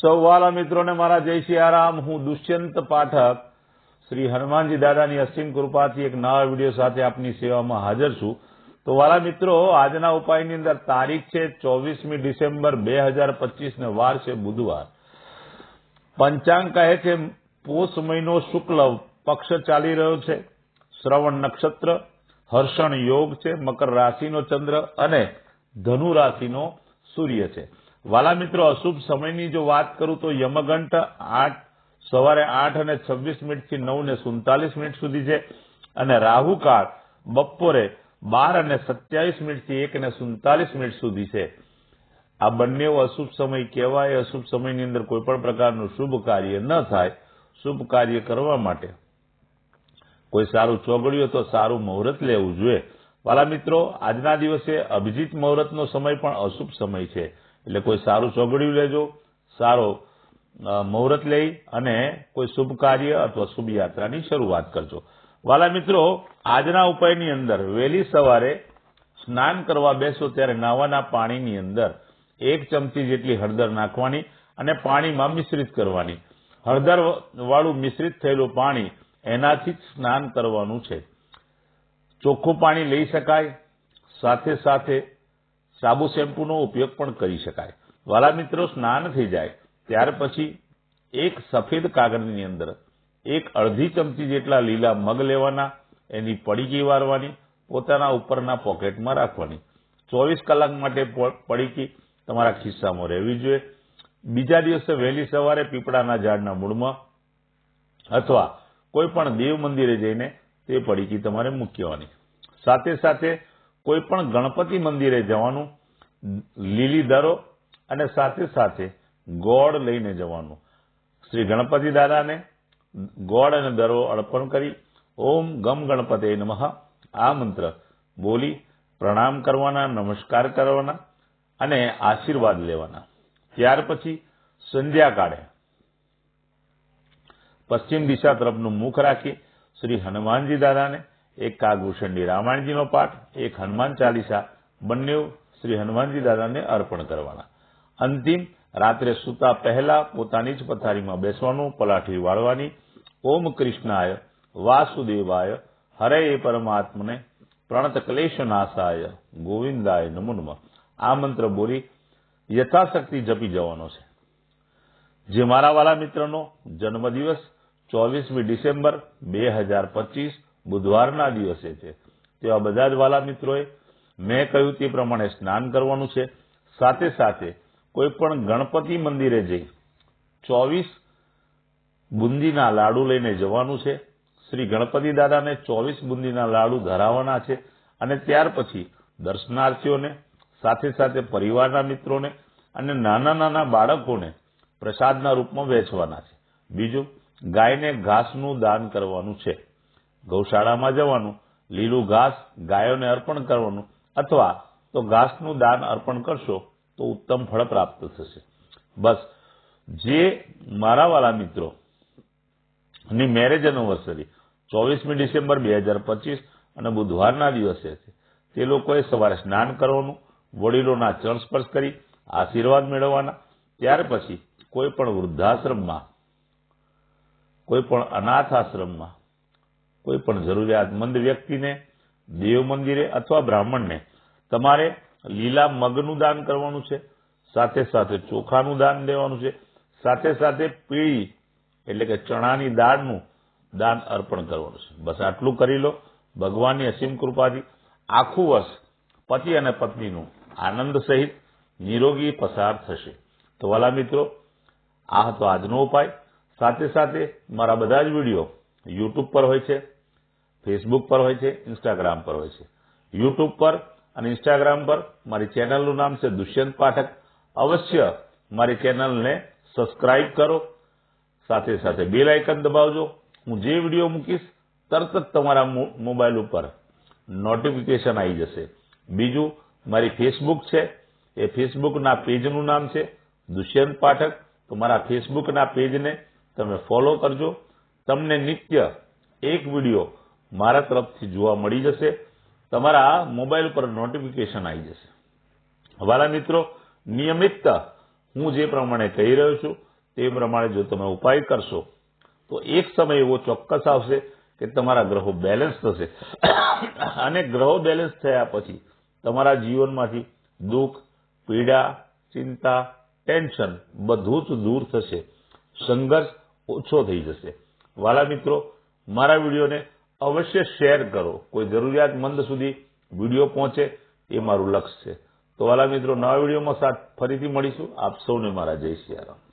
સૌ વાલા મિત્રોને મારા જય સિયારામ હું દુષ્યંત પાઠક. શ્રી હનુમાનજી દાદાની અસીમ કૃપાથી એક નવા વીડિયો સાથે આપની સેવામાં હાજર છું. તો વાલા મિત્રો, આજના ઉપાયની અંદર તારીખ છે ચોવીસમી ડિસેમ્બર બે હજાર પચીસને વાર છે બુધવાર. પંચાંગ કહે છે, પોષ મહિનો શુક્લ પક્ષ ચાલી રહ્યો છે. શ્રવણ નક્ષત્ર, હર્ષણ યોગ છે, મકર રાશિનો ચંદ્ર અને ધનુ રાશિનો સૂર્ય છે. વાલા મિત્રો, અશુભ સમયની જો વાત કરું તો યમગંટ આઠ, સવારે આઠ અને છવ્વીસ મિનિટથી નવ ને સુડતાલીસ મિનિટ સુધી છે. અને રાહુકાળ બપોરે બાર અને સત્યાવીસ મિનિટથી એક અને સુડતાલીસ મિનિટ સુધી છે. આ બંને અશુભ સમય કહેવાય. અશુભ સમયની અંદર કોઈ પણ પ્રકારનું શુભ કાર્ય ન થાય. શુભ કાર્ય કરવા માટે કોઈ સારું ચોગડ્યું તો સારું મુહૂર્ત લેવું જોઈએ. વાલા મિત્રો, આજના દિવસે અભિજીત મુહૂર્તનો સમય પણ અશુભ સમય છે. એટલે કોઈ સારું સોગડ્યું લેજો, સારો મુહૂર્ત લઈ અને કોઈ શુભ કાર્ય અથવા શુભ યાત્રાની શરૂઆત કરજો. વાલા મિત્રો, આજના ઉપાયની અંદર વહેલી સવારે સ્નાન કરવા બેસો ત્યારે નાવાના પાણીની અંદર એક ચમચી જેટલી હળદર નાખવાની અને પાણીમાં મિશ્રિત કરવાની. હળદર વાળું મિશ્રિત થયેલું પાણી એનાથી જ સ્નાન કરવાનું છે. ચોખ્ખું પાણી લઈ શકાય, સાથે સાથે સાબુ શેમ્પૂનો ઉપયોગ પણ કરી શકાય. વાલા મિત્રો, સ્નાન થઈ જાય, ત્યાર પછી એક સફેદ કાગળની અંદર એક અડધી ચમચી જેટલા લીલા મગ લેવાના, એની પડીકી વારવાની પોતાના ઉપરના પોકેટમાં રાખવાની. ચોવીસ કલાક માટે પડીકી તમારા ખિસ્સામાં રહેવી જોઈએ. બીજા દિવસે વહેલી સવારે પીપળાના ઝાડના મૂળમાં અથવા કોઈ પણ દેવ મંદિરે જઈને તે પડીકી તમારે મૂકવાની. સાથે સાથે કોઈ પણ ગણપતિ મંદિરે જવાનું, લીલી દરો અને સાથે સાથે ગોળ લઈને જવાનું. શ્રી ગણપતિ દાદાને ગોળ અને દરો અર્પણ કરી, ઓમ ગમ ગણપતે નમઃ, આ મંત્ર બોલી પ્રણામ કરવાના, નમસ્કાર કરવાના અને આશીર્વાદ લેવાના. ત્યાર પછી સંધ્યાકાળે પશ્ચિમ દિશા તરફનું મુખ રાખી શ્રી હનુમાનજી દાદાને એક કાગભૂષણની રામાયણજીનો પાઠ, એક હનુમાન ચાલીસા બંને શ્રી હનુમાનજી દાદાને અર્પણ કરવાના. અંતિમ, રાત્રે સૂતા પહેલા પોતાની જ પથારીમાં બેસવાનું, પલાઠી વાળવાની, ઓમ કૃષ્ણાય, વાસુદેવાય, હરે પરમાત્મને, પ્રણત ક્લેશ નાશાય, ગોવિંદાય નમઃ. આ મંત્ર બોલી યથાશક્તિ જપી જવાનો છે. જે મારા વાલા મિત્રનો જન્મદિવસ ચોવીસમી ડિસેમ્બર બે હજાર પચીસ બુધવારના દિવસે છે. તેવા બધા જ વાલા મિત્રોએ મેં કહ્યું તે પ્રમાણે સ્નાન કરવાનું છે. સાથે સાથે કોઈ પણ ગણપતિ મંદિરે જઈ ચોવીસ બુંદીના લાડુ લઈને જવાનું છે. શ્રી ગણપતિ દાદાને ચોવીસ બુંદીના લાડુ ધરાવવાના છે અને ત્યાર પછી દર્શનાર્થીઓને, સાથે સાથે પરિવારના મિત્રોને અને નાના નાના બાળકોને પ્રસાદના રૂપમાં વેચવાના છે. બીજું, ગાયને ઘાસનું દાન કરવાનું છે. ગૌશાળામાં જવાનું, લીલું ઘાસ ગાયોને અર્પણ કરવાનું, અથવા તો ઘાસનું દાન અર્પણ કરશો, તો ઉત્તમ ફળ પ્રાપ્ત થશે. બસ, જે મારા વાલા મિત્રો ની મેરેજ એનિવર્સરી ચોવીસમી ડિસેમ્બર બે હજાર પચીસ અને બુધવારના દિવસે છે, તે લોકોએ સવારે સ્નાન કરવાનું, વડીલોના ચરણ સ્પર્શ કરી, આશીર્વાદ મેળવવાના, ત્યાર પછી કોઈ પણ વૃદ્ધાશ્રમમાં, કોઈ પણ અનાથ આશ્રમમાં કોઈ પણ જરૂરિયાતમંદ વ્યક્તિને, દેવ મંદિરે અથવા બ્રાહ્મણને તમારે લીલા મગનું દાન કરવાનું છે, સાથે સાથે ચોખાનું દાન દેવાનું છે, સાથે સાથે પીળી, એટલે કે ચણાની દાળનું દાન અર્પણ કરવાનું છે. બસ આટલું કરી લો. ભગવાનની અસીમ કૃપાથી આખું વર્ષ પતિ અને પત્નીનું આનંદ સહિત નિરોગી પસાર થશે. તો વાલા મિત્રો, આ હતો આજનો ઉપાય. સાથે સાથે મારા બધા જ વીડિયો યુટ્યુબ પર હોય છે. ફેસબુક પર હોય છે ઇન્સ્ટાગ્રામ પર હોય છે. યુટ્યુબ પર અને ઇન્સ્ટાગ્રામ પર મારી ચેનલનું નામ છે દુષ્યંત પાઠક. અવશ્ય મારી ચેનલને સબસ્ક્રાઇબ કરો. સાથે સાથે બેલ આઇકન દબાવજો. હું જે વીડિયો મૂકીશ, તરત જ તમારા મોબાઈલ ઉપર નોટિફિકેશન આવી જશે. બીજું, મારી ફેસબુક છે. એ ફેસબુકના પેજનું નામ છે દુષ્યંત પાઠક. તો મારા ફેસબુકના પેજને તમે ફોલો કરજો. તમને નિત્ય એક વીડિયો મારા તરફથી જોવા મળી જશે. તમારા મોબાઈલ પર નોટિફિકેશન આવી જશે. વાલા મિત્રો નિયમિતતા હું જે પ્રમાણે કહી રહ્યો છું, તે પ્રમાણે જો તમે ઉપાય કરશો, તો એક સમય એવો ચોક્કસ આવશે કે તમારા ગ્રહો બેલેન્સ થશે. અને ગ્રહો બેલેન્સ થયા પછી તમારા જીવનમાંથી દુઃખ, પીડા, ચિંતા ટેન્શન બધું જ દૂર થશે. સંઘર્ષ ઓછો થઈ જશે. વાલા મિત્રો, મારા વિડીયોને અવશ્ય શેર કરો. કોઈ જરૂરિયાતમંદ સુધી વીડિયો પહોંચે એ મારું લક્ષ્ય છે. તો વાલા મિત્રો, નવા વિડીયોમાં ફરીથી મળીશું. આપ સૌને મારા જય સિયારામ